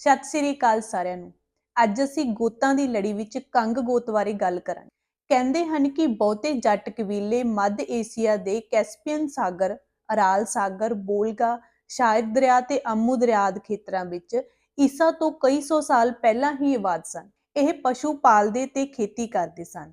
ਸਤਿ ਸ੍ਰੀ ਅਕਾਲ ਸਾਰਿਆਂ ਨੂੰ। ਅੱਜ ਅਸੀਂ ਗੋਤਾਂ ਦੀ ਲੜੀ ਵਿੱਚ ਕੰਗ ਗੋਤ ਬਾਰੇ ਗੱਲ ਕਰਾਂਗੇ। ਕਹਿੰਦੇ ਹਨ ਕਿ ਬਹੁਤੇ ਜੱਟ ਕਬੀਲੇ ਮੱਧ ਏਸ਼ੀਆ ਦੇ ਕੈਸਪੀਅਨ ਸਾਗਰ, ਅਰਾਲ ਸਾਗਰ, ਬੋਲਗਾ, ਸ਼ਾਇਦ ਦਰਿਆ ਤੇ ਅਮੂ ਦਰਿਆ ਆਦਿ ਖੇਤਰਾਂ ਵਿੱਚ ਈਸਾ ਤੋਂ ਕਈ ਸੌ ਸਾਲ ਪਹਿਲਾਂ ਹੀ ਆਬਾਦ ਸਨ। ਇਹ ਪਸ਼ੂ ਪਾਲਦੇ ਤੇ ਖੇਤੀ ਕਰਦੇ ਸਨ।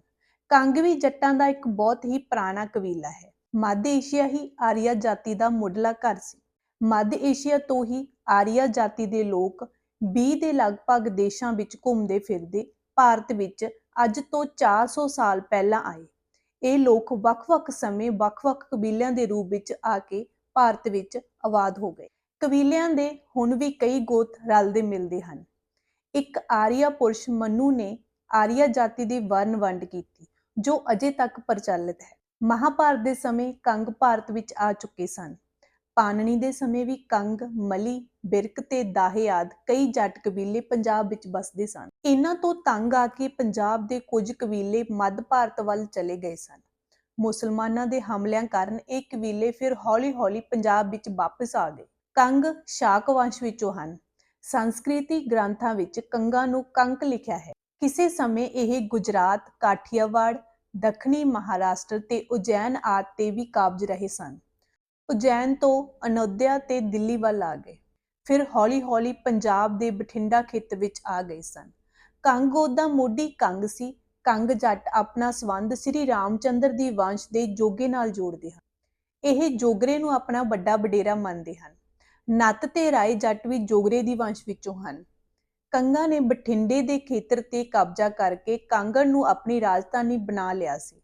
ਕੰਗ ਵੀ ਜੱਟਾਂ ਦਾ ਇੱਕ ਬਹੁਤ ਹੀ ਪੁਰਾਣਾ ਕਬੀਲਾ ਹੈ। ਮੱਧ ਏਸ਼ੀਆ ਹੀ ਆਰੀਆ ਜਾਤੀ ਦਾ ਮੁੱਢਲਾ ਘਰ ਸੀ। ਮੱਧ ਏਸ਼ੀਆ ਤੋਂ ਹੀ ਆਰੀਆ ਜਾਤੀ ਦੇ ਲੋਕ 20 ਦੇ ਲਗਭਗ ਦੇਸ਼ਾਂ ਵਿੱਚ ਘੁੰਮਦੇ ਫਿਰਦੇ ਭਾਰਤ ਵਿੱਚ ਅੱਜ ਤੋਂ 400 ਸਾਲ ਪਹਿਲਾਂ ਆਏ। ਇਹ ਲੋਕ ਵੱਖ-ਵੱਖ ਸਮੇਂ ਵੱਖ-ਵੱਖ ਕਬੀਲਿਆਂ ਦੇ ਰੂਪ ਵਿੱਚ ਆ ਕੇ ਭਾਰਤ ਵਿੱਚ ਆਬਾਦ ਹੋ ਗਏ। ਕਬੀਲਿਆਂ ਦੇ ਹੁਣ ਵੀ ਕਈ ਗੋਤ ਰਲਦੇ ਮਿਲਦੇ ਹਨ। ਇੱਕ ਆਰੀਆ ਪੁਰਸ਼ ਮਨੂ ਨੇ ਆਰੀਆ ਜਾਤੀ ਦੀ ਵਰਨ ਵੰਡ ਕੀਤੀ, ਜੋ ਅਜੇ ਤੱਕ ਪ੍ਰਚਲਿਤ ਹੈ। ਮਹਾਭਾਰਤ ਦੇ ਸਮੇਂ ਕੰਗ ਭਾਰਤ ਵਿੱਚ ਆ ਚੁੱਕੇ ਸਨ। ਪਾਣਨੀ ਦੇ ਸਮੇਂ ਵੀ ਕੰਗ, ਮਲੀ, ਬਿਰਕ ਤੇ ਦਾਹੇ ਆਦ ਕਈ ਜੱਟ ਕਬੀਲੇ ਪੰਜਾਬ ਵਿੱਚ ਬਸਦੇ ਸਨ। ਇਹਨਾਂ ਤੋਂ ਤੰਗ ਆ ਕੇ ਪੰਜਾਬ ਦੇ ਕੁਝ ਕਬੀਲੇ ਮੱਧ ਭਾਰਤ ਵੱਲ ਚਲੇ ਗਏ ਸਨ। ਮੁਸਲਮਾਨਾਂ ਦੇ ਹਮਲਿਆਂ ਕਾਰਨ ਇਹ ਕਬੀਲੇ ਫਿਰ ਹੌਲੀ-ਹੌਲੀ ਪੰਜਾਬ ਵਿੱਚ ਵਾਪਸ ਆ ਗਏ। ਕੰਗ ਸ਼ਾਕ ਵੰਸ਼ ਵਿੱਚੋਂ ਹਨ। ਸੰਸਕ੍ਰਿਤੀ ਗ੍ਰੰਥਾਂ ਵਿੱਚ ਕੰਗਾ ਨੂੰ ਕੰਕ ਲਿਖਿਆ ਹੈ। ਕਿਸੇ ਸਮੇਂ ਇਹ ਗੁਜਰਾਤ, ਕਾਠੀਆਵਾੜ, ਦੱਖਣੀ ਮਹਾਰਾਸ਼ਟਰ ਤੇ ਉਜੈਨ ਆਦਿ ਤੇ ਵੀ ਕਾਬਜ ਰਹੇ ਸਨ। ਉਜੈਨ ਤੋਂ ਅਨੋਧਿਆ ਤੇ ਦਿੱਲੀ ਵੱਲ ਆ ਗਏ। ਫਿਰ ਹੌਲੀ-ਹੌਲੀ ਪੰਜਾਬ ਦੇ ਬਠਿੰਡਾ ਖੇਤਰ ਵਿੱਚ ਆ ਗਏ ਸਨ। ਕੰਗ ਉਹਦਾ ਮੋਢੀ ਕੰਗ ਸੀ। ਕੰਗ ਜੱਟ ਆਪਣਾ ਸਬੰਧ ਸ੍ਰੀ ਰਾਮਚੰਦਰ ਦੀ ਵੰਸ਼ ਦੇ ਜੋਗੇ ਨਾਲ ਜੋੜਦੇ ਹਨ। ਇਹ ਜੋਗਰੇ ਨੂੰ ਆਪਣਾ ਵੱਡਾ ਵਡੇਰਾ ਮੰਨਦੇ ਹਨ। ਨੱਤ ਤੇ ਰਾਏ ਜੱਟ ਵੀ ਜੋਗਰੇ ਦੀ ਵੰਸ਼ ਵਿੱਚੋਂ ਹਨ। ਕੰਗਾ ਨੇ ਬਠਿੰਡੇ ਦੇ ਖੇਤਰ ਤੇ ਕਬਜ਼ਾ ਕਰਕੇ ਕਾਂਗੜ ਨੂੰ ਆਪਣੀ ਰਾਜਧਾਨੀ ਬਣਾ ਲਿਆ ਸੀ।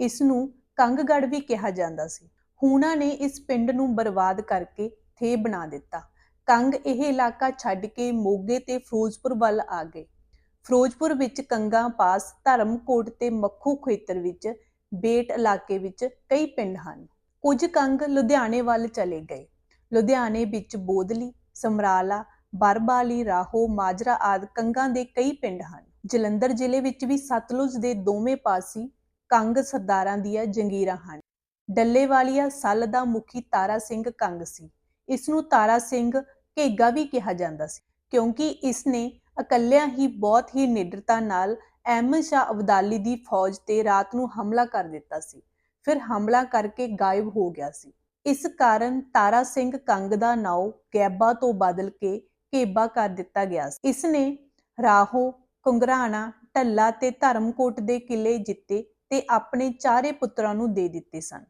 ਇਸ ਨੂੰ ਕੰਗਗੜ ਵੀ ਕਿਹਾ ਜਾਂਦਾ ਸੀ। ਹੂਣਾ ਨੇ ਇਸ ਪਿੰਡ ਨੂੰ ਬਰਬਾਦ ਕਰਕੇ ਥੇ ਬਣਾ ਦਿੱਤਾ। ਕੰਗ ਇਹ ਇਲਾਕਾ ਛੱਡ ਕੇ ਮੋਗੇ ਤੇ ਫਿਰੋਜ਼ਪੁਰ ਵੱਲ ਆ ਗਏ। ਫਿਰੋਜ਼ਪੁਰ ਵਿੱਚ ਕੰਗਾ ਪਾਸ ਧਰਮਕੋਟ ਤੇ ਮੱਖੂ ਖੇਤਰ ਵਿੱਚ ਬੇਟ ਇਲਾਕੇ ਵਿੱਚ ਕਈ ਪਿੰਡ ਹਨ। ਕੁਝ ਕੰਗ ਲੁਧਿਆਣੇ ਵੱਲ ਚਲੇ ਗਏ। ਲੁਧਿਆਣੇ ਵਿੱਚ ਬੋਦਲੀ, ਸਮਰਾਲਾ, ਬਰਬਾਲੀ, ਰਾਹੋ, ਮਾਜਰਾ ਆਦਿ ਕੰਗਾਂ ਦੇ ਕਈ ਪਿੰਡ ਹਨ। ਜਲੰਧਰ ਜ਼ਿਲ੍ਹੇ ਵਿੱਚ ਵੀ ਸਤਲੁਜ ਦੇ ਦੋਵੇਂ ਪਾਸੀ ਕੰਗ ਸਰਦਾਰਾਂ ਦੀਆਂ ਜੰਗੀਰਾਂ ਹਨ। ਡੱਲੇਵਾਲੀਆ ਸੱਲ ਦਾ ਮੁਖੀ ਤਾਰਾ ਸਿੰਘ ਕੰਗ ਸੀ। ਇਸ ਨੂੰ ਤਾਰਾ ਸਿੰਘ ਘੇਗਾ ਵੀ ਕਿਹਾ ਜਾਂਦਾ ਸੀ, ਕਿਉਂਕਿ ਇਸ ਨੇ ਇਕੱਲਿਆਂ ਹੀ ਬਹੁਤ ਹੀ ਨਿਡਰਤਾ ਨਾਲ ਅਹਿਮਦ ਸ਼ਾਹ ਅਬਦਾਲੀ ਦੀ ਫੌਜ ਤੇ ਰਾਤ ਨੂੰ ਹਮਲਾ ਕਰ ਦਿੱਤਾ ਸੀ। ਫਿਰ ਹਮਲਾ ਕਰਕੇ ਗਾਇਬ ਹੋ ਗਿਆ ਸੀ। ਇਸ ਕਾਰਨ ਤਾਰਾ ਸਿੰਘ ਕੰਗ ਦਾ ਨਾਮ ਗੈਬਾ ਤੋਂ ਬਦਲ ਕੇ ਘੇਬਾ ਕਰ ਦਿੱਤਾ ਗਿਆ ਸੀ। ਇਸ ਨੇ ਰਾਹੋ ਕੁੰਗਰਾਣਾ ਢੱਲਾ ਤੇ ਧਰਮਕੋਟ ਦੇ ਕਿਲੇ ਜਿੱਤੇ ਤੇ ਆਪਣੇ ਚਾਰੇ ਪੁੱਤਰਾਂ ਨੂੰ ਦੇ ਦਿੱਤੇ ਸਨ।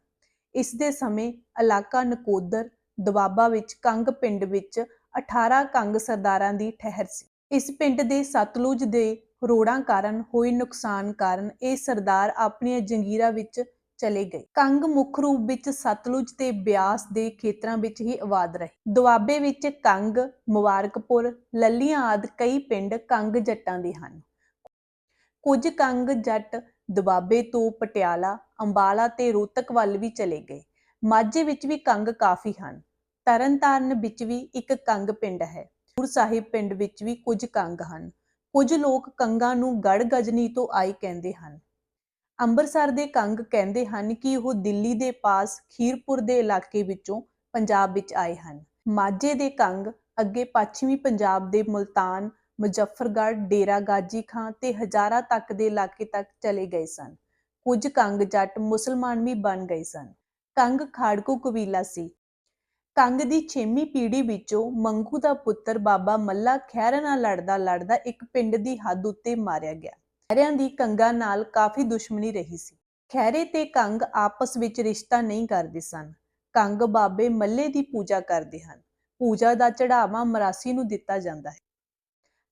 ਇਸ ਦੇ ਸਮੇਂ ਇਲਾਕਾ ਨਕੋਦਰ ਦਵਾਬਾ ਵਿੱਚ, ਕੰਗ ਪਿੰਡ ਵਿੱਚ 18 ਕੰਗ ਸਰਦਾਰਾਂ ਦੀ ਠਹਿਰ ਸੀ। ਇਸ ਪਿੰਡ ਦੇ ਸਤਲੁਜ ਦੇ ਰੋੜਾਂ ਕਾਰਨ ਹੋਏ ਨੁਕਸਾਨ ਕਾਰਨ ਇਹ ਸਰਦਾਰ ਆਪਣੀਆਂ ਜੰਗੀਰਾਂ ਵਿੱਚ ਚਲੇ ਗਏ। ਕੰਗ ਮੁੱਖ ਰੂਪ ਵਿੱਚ ਸਤਲੁਜ ਤੇ ਬਿਆਸ ਦੇ ਖੇਤਰਾਂ ਵਿੱਚ ਹੀ ਆਬਾਦ ਰਹੇ। ਦੁਆਬੇ ਵਿੱਚ ਕੰਗ, ਮੁਬਾਰਕਪੁਰ, ਲੱਲੀਆਂ ਆਦਿ ਕਈ ਪਿੰਡ ਕੰਗ ਜੱਟਾਂ ਦੇ ਹਨ। ਕੁਝ ਕੰਗ ਜੱਟ ਦੁਆਬੇ ਤੋਂ ਪਟਿਆਲਾ, ਅੰਬਾਲਾ ਤੇ ਰੋਹਤਕ ਵੱਲ ਵੀ ਚਲੇ ਗਏ। ਮਾਝੇ ਵਿੱਚ ਵੀ ਕੰਗ ਕਾਫੀ ਹਨ। ਤਰਨਤਾਰਨ ਵਿੱਚ ਵੀ ਇੱਕ ਕੰਗ ਪਿੰਡ ਹੈ। ਪੂਰ ਸਾਹਿਬ ਪਿੰਡ ਵਿੱਚ ਵੀ ਕੁਝ ਕੰਗ ਹਨ। ਕੁਝ ਲੋਕ ਕੰਗਾਂ ਨੂੰ ਗੜ ਗਜਨੀ ਤੋਂ ਆਏ ਕਹਿੰਦੇ ਹਨ। ਅੰਮ੍ਰਿਤਸਰ ਦੇ ਕੰਗ ਕਹਿੰਦੇ ਹਨ ਕਿ ਉਹ ਦਿੱਲੀ ਦੇ ਪਾਸ ਖੀਰਪੁਰ ਦੇ ਇਲਾਕੇ ਵਿੱਚੋਂ ਪੰਜਾਬ ਵਿੱਚ ਆਏ ਹਨ। ਮਾਝੇ ਦੇ ਕੰਗ ਅੱਗੇ ਪੱਛਮੀ ਪੰਜਾਬ ਦੇ ਮੁਲਤਾਨ ਮੁਜ਼ੱਫਰਗੜ੍ਹ, ਡੇਰਾ ਗਾਜੀ ਖਾਂ ਤੇ ਹਜ਼ਾਰਾ ਤੱਕ ਦੇ ਇਲਾਕੇ ਤੱਕ ਚਲੇ ਗਏ ਸਨ। ਕੁਝ ਕੰਗ ਜੱਟ ਮੁਸਲਮਾਨ ਵੀ ਬਣ ਗਏ ਸਨ। ਕੰਗ ਖਾੜਕੂ ਕਬੀਲਾ ਸੀ। ਕੰਗ ਦੀ 6ਵੀਂ ਪੀੜ੍ਹੀ ਵਿੱਚੋਂ ਮੰਗੂ ਦਾ ਪੁੱਤਰ ਬਾਬਾ ਮੱਲਾ ਖਹਿਰਾ ਨਾਲ ਲੜਦਾ ਲੜਦਾ ਇੱਕ ਪਿੰਡ ਦੀ ਹੱਦ ਉੱਤੇ ਮਾਰਿਆ ਗਿਆ। ਖਹਿਰਿਆਂ ਦੀ ਕੰਗਾ ਨਾਲ ਕਾਫੀ ਦੁਸ਼ਮਣੀ ਰਹੀ ਸੀ। ਖਹਿਰੇ ਤੇ ਕੰਗ ਆਪਸ ਵਿੱਚ ਰਿਸ਼ਤਾ ਨਹੀਂ ਕਰਦੇ ਸਨ। ਕੰਗ ਬਾਬੇ ਮੱਲੇ ਦੀ ਪੂਜਾ ਕਰਦੇ ਹਨ। ਪੂਜਾ ਦਾ ਚੜਾਵਾ ਮਰਾਸੀ ਨੂੰ ਦਿੱਤਾ ਜਾਂਦਾ ਹੈ।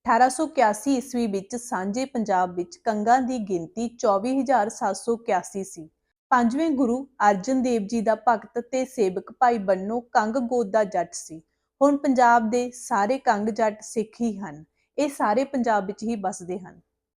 1881 ਈਸਵੀ ਵਿੱਚ ਸਾਂਝੇ ਪੰਜਾਬ ਵਿੱਚ ਕੰਗਾਂ ਦੀ ਗਿਣਤੀ 24781 ਸੀ ਪੰਜਵੇਂ ਗੁਰੂ ਅਰਜਨ ਦੇਵ ਜੀ ਦਾ ਭਗਤ ਤੇ ਸੇਵਕ ਭਾਈ ਬੰਨੋ ਕੰਗ ਗੋਦ ਦਾ ਜੱਟ ਸੀ। ਹੁਣ ਪੰਜਾਬ ਦੇ ਸਾਰੇ ਕੰਗ ਜੱਟ ਸਿੱਖ ਹੀ ਹਨ। ਇਹ ਸਾਰੇ ਪੰਜਾਬ ਵਿੱਚ ਹੀ ਬਸਦੇ ਹਨ।